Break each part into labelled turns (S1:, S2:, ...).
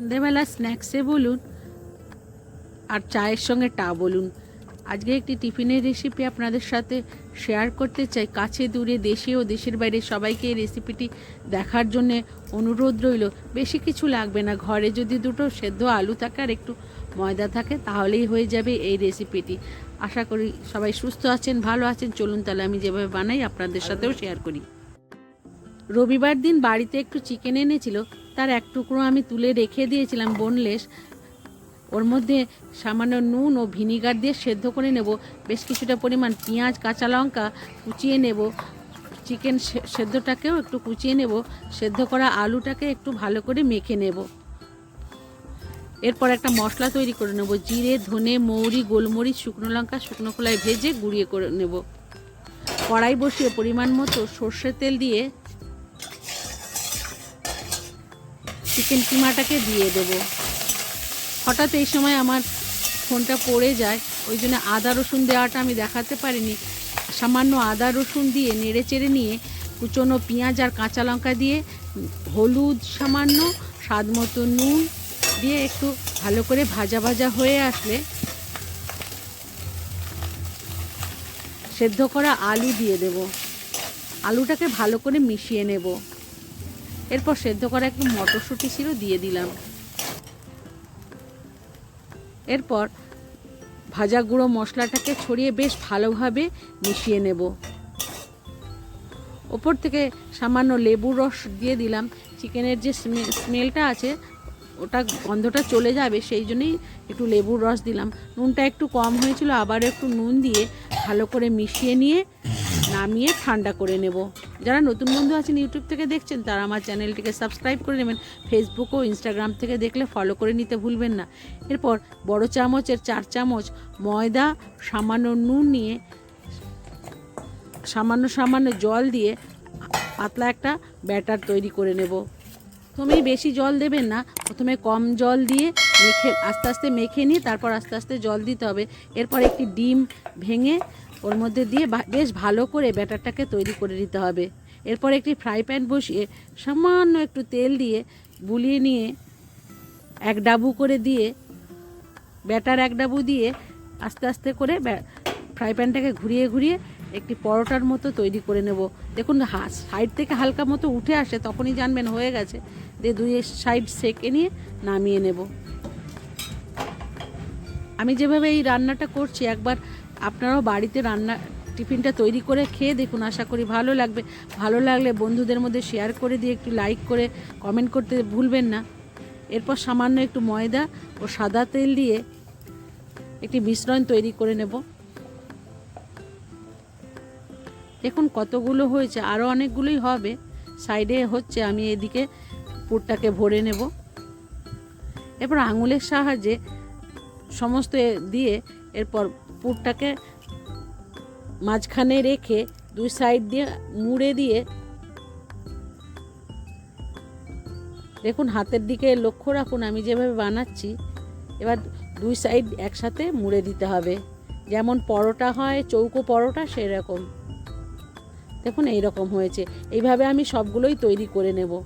S1: সন্ধেবেলা স্ন্যাক্সে বলুন আর চায়ের সঙ্গে টা বলুন। আজকে একটি টিফিনের রেসিপি আপনাদের সাথে শেয়ার করতে চাই। কাছে, দূরে, দেশে ও দেশের বাইরে সবাইকে এই রেসিপিটি দেখার জন্যে অনুরোধ রইল। বেশি কিছু লাগবে না। ঘরে যদি দুটো সেদ্ধ আলু থাকে আর একটু ময়দা থাকে, তাহলেই হয়ে যাবে এই রেসিপিটি আশা করি সবাই সুস্থ আছেন, ভালো আছেন। চলুন তাহলে আমি যেভাবে বানাই, আপনাদের সাথেও শেয়ার করি। রবিবার দিন বাড়িতে একটু চিকেন এনেছিল। তার এক টুকরো আমি তুলে রেখে দিয়েছিলাম বোনলেস ওর মধ্যে সামান্য নুন ও ভিনিগার দিয়ে সেদ্ধ করে নেব। বেশ কিছুটা পরিমাণ পেঁয়াজ, কাঁচা লঙ্কা কুচিয়ে নেব। চিকেন সেদ্ধটাকেও একটু কুচিয়ে নেব। সেদ্ধ করা আলুটাকে একটু ভালো করে মেখে নেব। এরপর একটা মশলা তৈরি করে নেব। জিরে, ধনে, মৌরি, গোলমরিচ, শুকনো লঙ্কা, শুকনো খোলায় ভেজে গুঁড়িয়ে করে নেব। কড়াই বসিয়ে পরিমাণ মতো সর্ষের তেল দিয়ে চিকেন কিমাটাকে দিয়ে দেবো। হঠাৎ এই সময় আমার ফোনটা পড়ে যায়, ওই জন্য আদা রসুন দেওয়াটা আমি দেখাতে পারিনি। সামান্য আদা রসুন দিয়ে নেড়ে চেড়ে নিয়ে কুচনো পেঁয়াজ আর কাঁচা লঙ্কা দিয়ে হলুদ সামান্য, স্বাদ মতো নুন দিয়ে একটু ভালো করে ভাজা ভাজা হয়ে আসলে সেদ্ধ করা আলু দিয়ে দেব। আলুটাকে ভালো করে মিশিয়ে নেব। এরপর সেদ্ধ করা একটু মটরশুঁটি ছিল দিয়ে দিলাম। এরপর ভাজা গুঁড়ো মশলাটাকে ছড়িয়ে বেশ ভালোভাবে মিশিয়ে নেব। ওপর থেকে সামান্য লেবুর রস দিয়ে দিলাম। চিকেনের যে স্মে- স্মেলটা আছে, ওটা গন্ধটা চলে যাবে, সেই জন্যই একটু লেবুর রস দিলাম। নুনটা একটু কম হয়েছিল আবার একটু নুন দিয়ে ভালো করে মিশিয়ে নিয়ে নামিয়ে ঠান্ডা করে নেব। যারা নতুন বন্ধু আছেন ইউটিউব থেকে দেখছেন, তারা আমার চ্যানেলটিকে সাবস্ক্রাইব করে নেবেন। ফেসবুক ও ইনস্টাগ্রাম থেকে দেখলে ফলো করে নিতে ভুলবেন না। এরপর বড় চামচের চার চামচ ময়দা, সামান্য নুন নিয়ে, সামান্য সামান্য জল দিয়ে পাতলা একটা ব্যাটার তৈরি করে নেব। প্রথমেই বেশি জল দেবেন না, প্রথমে কম জল দিয়ে মেখে, আস্তে আস্তে মেখে নিয়ে তারপর আস্তে আস্তে জল দিতে হবে। এরপর একটি ডিম ভেঙে ওর মধ্যে দিয়ে বেশ ভালো করে ব্যাটারটাকে তৈরি করে নিতে হবে। এরপর একটি ফ্রাই প্যান বসিয়ে সামান্য একটু তেল দিয়ে বুলিয়ে নিয়ে এক ডাবু করে দিয়ে, ব্যাটার এক ডাবু দিয়ে আস্তে আস্তে করে ফ্রাই প্যানটাকে ঘুরিয়ে ঘুরিয়ে একটি পরোটার মতো তৈরি করে নেব। দেখুন সাইড থেকে হালকা মতো উঠে আসে, তখনই জানবেন হয়ে গেছে। দিয়ে দুই সাইড সেকে নিয়ে নামিয়ে নেব। আমি যেভাবে এই রান্নাটা করছি, একবার আপনারাও বাড়িতে রান্না টিফিনটা তৈরি করে খেয়ে দেখুন, আশা করি ভালো লাগবে। ভালো লাগলে বন্ধুদের মধ্যে শেয়ার করে দিয়ে একটু লাইক করে কমেন্ট করতে ভুলবেন না। এরপর সামান্য একটু ময়দা ও সাদা তেল দিয়ে একটি মিশ্রণ তৈরি করে নেব। দেখুন কতগুলো হয়েছে আরও অনেকগুলোই হবে। সাইডে হচ্ছে আমি এদিকে পুরটাকে ভরে নেব। এরপর আঙুলের সাহায্যে সমস্ত দিয়ে এরপর পুরটাকে মাঝখানে রেখে দুই সাইড দিয়ে মুড়ে দিয়ে দেখুন, হাতের দিকে লক্ষ্য রাখুন, আমি যেভাবে বানাচ্ছি, এবার দুই সাইড একসাথে মুড়ে দিতে হবে। যেমন পরোটা হয়, চৌকো পরোটা, সেরকম। দেখুন এই রকম হয়েছে। এইভাবে আমি সবগুলোই তৈরি করে নেব।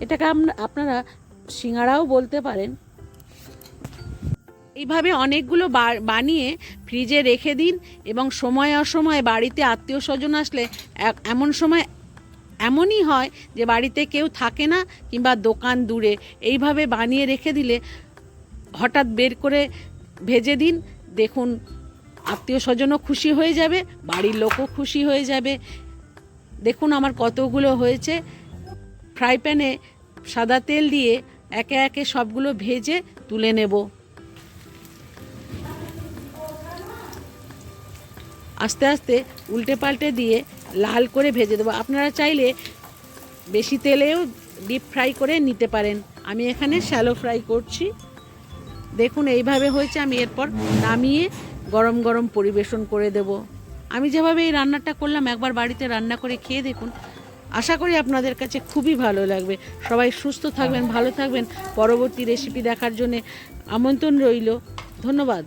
S1: এটাকে আপনারা সিঙ্গারাও বলতে পারেন। এইভাবে অনেকগুলো বানিয়ে ফ্রিজে রেখে দিন এবং সময় অসময়ে বাড়িতে আত্মীয় স্বজন আসলে এমন সময় এমনই হয় যে বাড়িতে কেউ থাকে না কিংবা দোকান দূরে। এইভাবে বানিয়ে রেখে দিলে হঠাৎ বের করে ভেজে দিন। দেখুন, আত্মীয় স্বজনও খুশি হয়ে যাবে, বাড়ির লোকও খুশি হয়ে যাবে। দেখুন আমার কতগুলো হয়েছে। ফ্রাই প্যানে সাদা তেল দিয়ে একে একে সবগুলো ভেজে তুলে নেব। আস্তে আস্তে উল্টে পাল্টে দিয়ে লাল করে ভেজে দেবো। আপনারা চাইলে বেশি তেলেও ডিপ ফ্রাই করে নিতে পারেন। আমি এখানে শ্যালো ফ্রাই করছি। দেখুন, এইভাবে হয়েছে। আমি এরপর নামিয়ে গরম গরম পরিবেশন করে দেব। আমি যেভাবে এই রান্নাটা করলাম, একবার বাড়িতে রান্না করে খেয়ে দেখুন। আশা করি আপনাদের কাছে খুবই ভালো লাগবে। সবাই সুস্থ থাকবেন, ভালো থাকবেন। পরবর্তী রেসিপি দেখার জন্যে আমন্ত্রণ রইল। ধন্যবাদ।